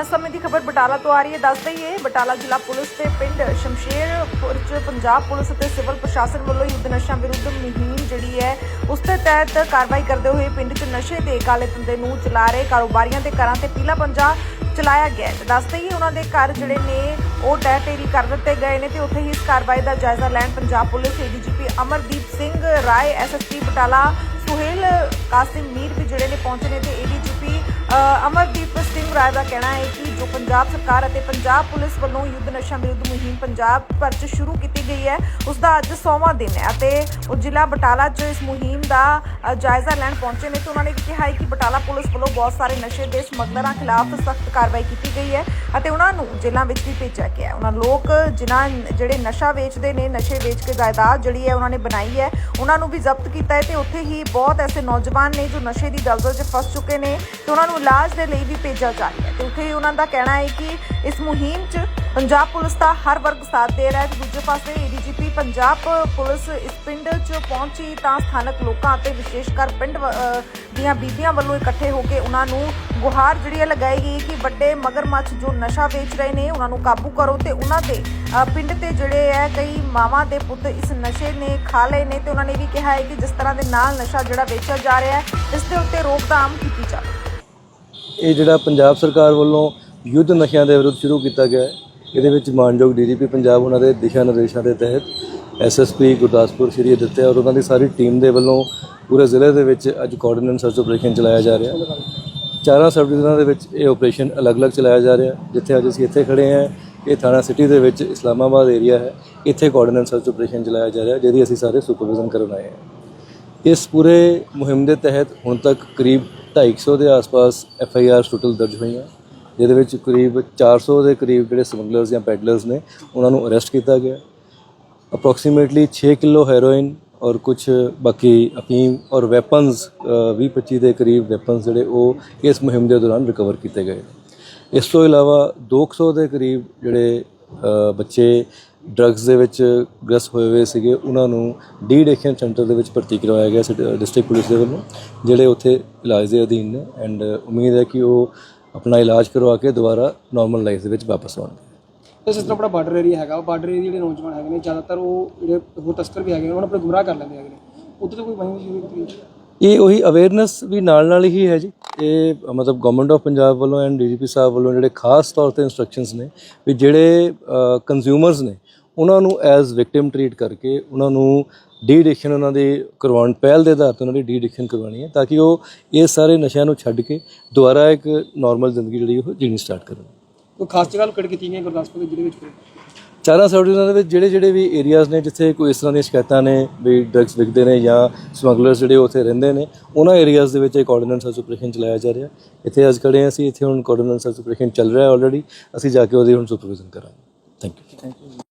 ਇਸ ਸਮੇਂ ਦੀ ਖਬਰ ਬਟਾਲਾ ਤੋਂ ਆ ਰਹੀ ਹੈ। ਦੱਸ ਦਈਏ, ਬਟਾਲਾ ਜ਼ਿਲ੍ਹਾ ਪੁਲਿਸ ਤੇ ਪਿੰਡ ਸ਼ਮਸ਼ੇਰਪੁਰ ਚ ਪੰਜਾਬ ਪੁਲਿਸ ਅਤੇ ਸਿਵਲ ਪ੍ਰਸ਼ਾਸਨ ਵੱਲੋਂ ਯੁੱਧ ਨਸ਼ਿਆਂ ਵਿਰੁੱਧ ਮੁਹਿੰਮ ਜਿਹੜੀ ਹੈ, ਉਸ ਦੇ ਤਹਿਤ ਕਾਰਵਾਈ ਕਰਦੇ ਹੋਏ ਪਿੰਡ 'ਚ ਨਸ਼ੇ ਦੇ ਕਾਲੇ ਧੰਦੇ ਨੂੰ ਚਲਾ ਰਹੇ ਕਾਰੋਬਾਰੀਆਂ ਦੇ ਘਰਾਂ ਤੇ ਪੀਲਾ ਪੰਜਾ ਚਲਾਇਆ ਗਿਆ ਹੈ। ਦੱਸ ਦਈਏ, ਉਹਨਾਂ ਦੇ ਘਰ ਜਿਹੜੇ ਨੇ, ਉਹ ਡੈ ਢੇਰੀ ਕਰ ਦਿੱਤੇ ਗਏ ਨੇ ਤੇ ਉੱਥੇ ਹੀ ਇਸ ਕਾਰਵਾਈ ਦਾ ਜਾਇਜ਼ਾ ਲੈਣ Punjab police ADGP Amardeep Singh Rai, SSP Batala Suhail Kasim Mir ਵੀ ਜਿਹੜੇ ਨੇ ਪਹੁੰਚੇ ਨੇ ਤੇ ਏਡੀਜੀਪੀ ਅਮਰਦੀਪ ਸਿੰਘ ਰਾਏ ਦਾ ਕਹਿਣਾ ਹੈ ਕਿ ਜੋ ਪੰਜਾਬ ਸਰਕਾਰ ਅਤੇ ਪੰਜਾਬ ਪੁਲਿਸ ਵੱਲੋਂ ਯੁੱਧ ਨਸ਼ਾ ਵਿਰੁੱਧ ਮੁਹਿੰਮ ਪੰਜਾਬ ਭਰ 'ਚ ਸ਼ੁਰੂ ਕੀਤੀ ਗਈ ਹੈ, ਉਸ ਦਾ ਅੱਜ 100ਵਾਂ ਦਿਨ ਹੈ ਅਤੇ ਉਹ ਜ਼ਿਲ੍ਹਾ ਬਟਾਲਾ 'ਚ ਇਸ ਮੁਹਿੰਮ ਦਾ ਜਾਇਜ਼ਾ ਲੈਣ ਪਹੁੰਚੇ ਨੇ ਤੇ ਉਹਨਾਂ ਨੇ ਕਿਹਾ ਹੈ ਕਿ ਬਟਾਲਾ ਪੁਲਿਸ ਵੱਲੋਂ ਬਹੁਤ ਸਾਰੇ ਨਸ਼ੇ ਦੇ ਸਮਗਲਰਾਂ ਖਿਲਾਫ ਸਖਤ ਕਾਰਵਾਈ ਕੀਤੀ ਗਈ ਹੈ ਅਤੇ ਉਹਨਾਂ ਨੂੰ ਜੇਲ੍ਹਾਂ ਵਿੱਚ ਵੀ ਭੇਜਿਆ ਗਿਆ ਹੈ। ਉਹਨਾਂ ਲੋਕ ਜਿਨ੍ਹਾਂ ਜਿਹੜੇ ਨਸ਼ਾ ਵੇਚਦੇ ਨੇ, ਨਸ਼ੇ ਵੇਚ ਕੇ ਜਾਇਦਾਦ ਜਿਹੜੀ ਹੈ ਉਹਨਾਂ ਨੇ ਬਣਾਈ ਹੈ, ਉਹਨਾਂ ਨੂੰ ਵੀ ਜ਼ਬਤ ਕੀਤਾ ਹੈ ਤੇ ਉੱਥੇ ਹੀ ਬਹੁਤ ਐਸੇ ਨੌਜਵਾਨ ਨੇ ਜੋ ਨਸ਼ੇ ਦੀ ਦਲਦਲ 'ਚ ਫਸ ਚੁੱਕੇ ਨੇ ਤੇ ਉਹਨਾਂ ਨੂੰ ਇਲਾਜ ਦੇ ਲਈ ਵੀ ਭੇਜਿਆ ਜਾ ਰਿਹਾ ਹੈ। ਤੇ ਉੱਥੇ ਹੀ ਉਹਨਾਂ ਦਾ ਕਹਿਣਾ ਹੈ ਕਿ ਇਸ ਮੁਹਿੰਮ 'ਚ ਪੰਜਾਬ ਪੁਲਿਸ ਦਾ ਹਰ ਵਰਗ ਸਾਥ ਦੇ ਰਿਹਾ ਹੈ ਤੇ ਦੂਜੇ ਪਾਸੇ ਏਡੀਜੀਪੀ ਪੰਜਾਬ ਪੁਲਿਸ ਇਸ ਪਿੰਡ 'ਚ ਪਹੁੰਚੀ ਤਾਂ ਸਥਾਨਕ ਲੋਕਾਂ ਅਤੇ ਵਿਸ਼ੇਸ਼ ਕਰ ਪਿੰਡ ਦੀਆਂ ਬੀਬੀਆਂ ਵੱਲੋਂ ਇਕੱਠੇ ਹੋ ਕੇ ਉਹਨਾਂ ਨੂੰ ਗੁਹਾਰ ਜਿਹੜੀ ਹੈ ਲਗਾਈ ਗਈ ਕਿ ਵੱਡੇ ਮਗਰਮੱਛ ਜੋ ਨਸ਼ਾ ਵੇਚ ਰਹੇ ਨੇ, ਉਹਨਾਂ ਨੂੰ ਕਾਬੂ ਕਰੋ ਤੇ ਉਹਨਾਂ ਦੇ ਪਿੰਡ ਤੇ ਜਿਹੜੇ ਹੈ ਕਈ ਮਾਵਾਂ ਦੇ ਪੁੱਤ ਇਸ ਨਸ਼ੇ ਨੇ ਖਾ ਲਏ ਨੇ ਤੇ ਉਹਨਾਂ ਨੇ ਵੀ ਕਿਹਾ ਹੈ ਕਿ ਜਿਸ ਤਰ੍ਹਾਂ ਦੇ ਨਾਲ ਨਸ਼ਾ ਜਿਹੜਾ ਵੇਚਿਆ ਜਾ ਰਿਹਾ ਹੈ, ਇਸ ਦੇ ਉੱਤੇ ਰੋਕਥਾਮ ਕੀਤੀ ਜਾਵੇ। ਇਹ ਜਿਹੜਾ ਪੰਜਾਬ ਸਰਕਾਰ ਵੱਲੋਂ ਯੁੱਧ ਨਸ਼ਿਆਂ ਦੇ ਵਿਰੁੱਧ ਸ਼ੁਰੂ ਕੀਤਾ ਗਿਆ ਹੈ, ਇਹਦੇ ਵਿੱਚ ਮਾਨਯੋਗ ਡੀਜੀਪੀ ਪੰਜਾਬ ਉਹਨਾਂ ਦੇ ਦਿਸ਼ਾ ਨਿਰਦੇਸ਼ਾਂ ਦੇ ਤਹਿਤ ਐਸਐਸਪੀ ਗੁਰਦਾਸਪੁਰ, ਸ਼੍ਰੀ ਦਿੱਤੇ ਔਰ ਉਹਨਾਂ ਦੀ ਸਾਰੀ ਟੀਮ ਦੇ ਵੱਲੋਂ ਪੂਰੇ ਜ਼ਿਲ੍ਹੇ ਦੇ ਵਿੱਚ ਅੱਜ ਕੋਆਰਡੀਨੇਟ ਸਰਚ ਆਪਰੇਸ਼ਨ ਚਲਾਇਆ ਜਾ ਰਿਹਾ ਚਾਰਾਂ ਸਬ ਡਿਵੀਜ਼ਨਾਂ ਦੇ ਵਿੱਚ ਇਹ ਆਪਰੇਸ਼ਨ ਅਲੱਗ-ਅਲੱਗ ਚਲਾਇਆ ਜਾ ਰਿਹਾ ਜਿੱਥੇ ਅੱਜ ਅਸੀਂ ਇੱਥੇ ਖੜੇ ਹਾਂ, ਇਹ ਥਾਣਾ ਸਿਟੀ ਦੇ ਵਿੱਚ ਇਸਲਾਮਾਬਾਦ ਏਰੀਆ ਹੈ, ਇੱਥੇ ਕੋਆਰਡੀਨੇਟ ਸਰਚ ਆਪਰੇਸ਼ਨ ਚਲਾਇਆ ਜਾ ਰਿਹਾ ਜਿਹਦੀ ਅਸੀਂ ਸਾਰੇ ਸੁਪਰਵਿਜ਼ਨ ਕਰਨ ਆਏ ਹਾਂ। ਇਸ ਪੂਰੇ ਮੁਹਿੰਮ ਦੇ ਤਹਿਤ ਹੁਣ ਤੱਕ ਕਰੀਬ 250 ਦੇ ਆਸ-ਪਾਸ ਐਫ ਆਈ ਆਰ ਟੋਟਲ ਦਰਜ ਹੋਈਆਂ, ਜਿਹਦੇ ਵਿੱਚ ਕਰੀਬ 400 ਦੇ ਕਰੀਬ ਜਿਹੜੇ ਸਮਗਲਰਸ ਜਾਂ ਪੈਡਲਰਸ ਨੇ, ਉਹਨਾਂ ਨੂੰ ਅਰੈਸਟ ਕੀਤਾ ਗਿਆ। ਅਪਰੋਕਸੀਮੇਟਲੀ 6 ਕਿਲੋ ਹੈਰੋਇਨ ਔਰ ਕੁਝ ਬਾਕੀ ਅਫੀਮ ਔਰ ਵੈਪਨਸ 20-25 ਦੇ ਕਰੀਬ ਵੈਪਨਸ ਜਿਹੜੇ ਉਹ ਇਸ ਮੁਹਿੰਮ ਦੇ ਦੌਰਾਨ ਰਿਕਵਰ ਕੀਤੇ ਗਏ ਇਸ ਤੋਂ ਇਲਾਵਾ 200 ਦੇ ਕਰੀਬ ਜਿਹੜੇ ਬੱਚੇ ਡਰੱਗਸ ਦੇ ਵਿੱਚ ਗ੍ਰਸਤ ਹੋਏ ਹੋਏ ਸੀਗੇ ਉਹਨਾਂ ਨੂੰ ਡੀ ਐਡਿਕਸ਼ਨ ਸੈਂਟਰ ਦੇ ਵਿੱਚ ਭਰਤੀ ਕਰਵਾਇਆ ਗਿਆ ਸੀ ਡਿਸਟ੍ਰਿਕਟ ਪੁਲਿਸ ਦੇ ਵੱਲੋਂ ਜਿਹੜੇ ਉੱਥੇ ਇਲਾਜ ਦੇ ਅਧੀਨ ਨੇ। ਐਂਡ ਉਮੀਦ ਹੈ ਕਿ ਉਹ ਆਪਣਾ ਇਲਾਜ ਕਰਵਾ ਕੇ ਦੁਬਾਰਾ ਨਾਰਮਲ ਲਾਈਫ ਦੇ ਵਿੱਚ ਵਾਪਸ ਆਉਣਗੇ। ਤੇ ਜਿਸ ਤਰ੍ਹਾਂ ਆਪਣਾ ਬਾਰਡਰ ਏਰੀਆ ਹੈਗਾ ਉਹ ਬਾਰਡਰ ਏਰੀਆ ਜਿਹੜੇ ਨੌਜਵਾਨ ਹੈਗੇ ਨੇ ਜ਼ਿਆਦਾਤਰ ਉਹ ਜਿਹੜੇ ਹੋਰ ਤਸਕਰ ਵੀ ਹੈਗੇ ਨੇ ਉਹਨਾਂ ਨੂੰ ਆਪਣੇ ਗੁੰਮਰਾਹ ਕਰ ਲੈਂਦੇ ਹੈਗੇ ਨੇ। ਉੱਧਰ ਤੋਂ ਕੋਈ ਕੀਤੀ ਹੈ? ਇਹ ਉਹੀ ਅਵੇਅਰਨੈਸ ਵੀ ਨਾਲ ਨਾਲ ਹੀ ਹੈ ਜੀ। ਇਹ ਮਤਲਬ ਗਵਰਨਮੈਂਟ ਆਫ ਪੰਜਾਬ ਵੱਲੋਂ ਐਂਡ ਡੀਜੀਪੀ ਸਾਹਿਬ ਵੱਲੋਂ ਜਿਹੜੇ ਖਾਸ ਤੌਰ ਤੇ ਇਨਸਟਰਕਸ਼ਨਸ ਨੇ ਵੀ ਜਿਹੜੇ ਕੰਜ਼ਿਊਮਰਸ ਨੇ ਉਹਨਾਂ ਨੂੰ ਐਜ਼ ਵਿਕਟਿਮ ਟਰੀਟ ਕਰਕੇ ਉਹਨਾਂ ਨੂੰ ਡੀ ਐਡਿਕਸ਼ਨ ਉਹਨਾਂ ਦੀ ਕਰਵਾਉਣ ਪਹਿਲ ਦੇ ਆਧਾਰ ਤੇ ਉਹਨਾਂ ਦੀ ਡੀ ਐਡਿਕਸ਼ਨ ਕਰਵਾਉਣੀ ਹੈ ਤਾਂ ਕਿ ਉਹ ਇਹ ਸਾਰੇ ਨਸ਼ਿਆਂ ਨੂੰ ਛੱਡ ਕੇ ਦੁਬਾਰਾ ਇੱਕ ਨਾਰਮਲ ਜ਼ਿੰਦਗੀ ਜਿਹੜੀ ਉਹ ਜੀਣੀ ਸਟਾਰਟ ਕਰਨ। ਕੋਈ ਖਾਸ ਜਗ੍ਹਾ ਲੋਕੇਟ ਕੀਤੀ ਗਈਆਂ ਗੁਰਦਾਸਪੁਰ ਦੇ ਜ਼ਿਲ੍ਹੇ ਵਿੱਚ? ਚਾਰਾਂ ਸਬ ਡਿਵੀਜ਼ਨਾਂ ਦੇ ਵਿੱਚ ਜਿਹੜੇ ਜਿਹੜੇ ਵੀ ਏਰੀਆਜ਼ ਨੇ ਜਿੱਥੇ ਕੋਈ ਇਸ ਤਰ੍ਹਾਂ ਦੀਆਂ ਸ਼ਿਕਾਇਤਾਂ ਨੇ ਵੀ ਡਰੱਗਸ ਵਿਕਦੇ ਨੇ ਜਾਂ ਸਮਗਲਰਸ ਜਿਹੜੇ ਉੱਥੇ ਰਹਿੰਦੇ ਨੇ ਉਹਨਾਂ ਏਰੀਆਜ਼ ਦੇ ਵਿੱਚ ਇਹ ਕੋਆਰਡੀਨੇਟ ਸਰਚ ਆਪਰੇਸ਼ਨ ਚਲਾਇਆ ਜਾ ਰਿਹਾ। ਇੱਥੇ ਅੱਜ ਖੜੇ ਅਸੀਂ ਇੱਥੇ ਹੁਣ ਕੋਆਰਡੀਨੇਟ ਸਰਚ ਆਪਰੇਸ਼ਨ ਚੱਲ ਰਿਹਾ ਹੈ ਆਲਰੇਡੀ ਅਸੀਂ ਜਾ ਕੇ ਉਹਦੀ ਹੁਣ ਸੁਪਰਵਿਜ਼ਨ ਕਰਾਂਗੇ। Thank you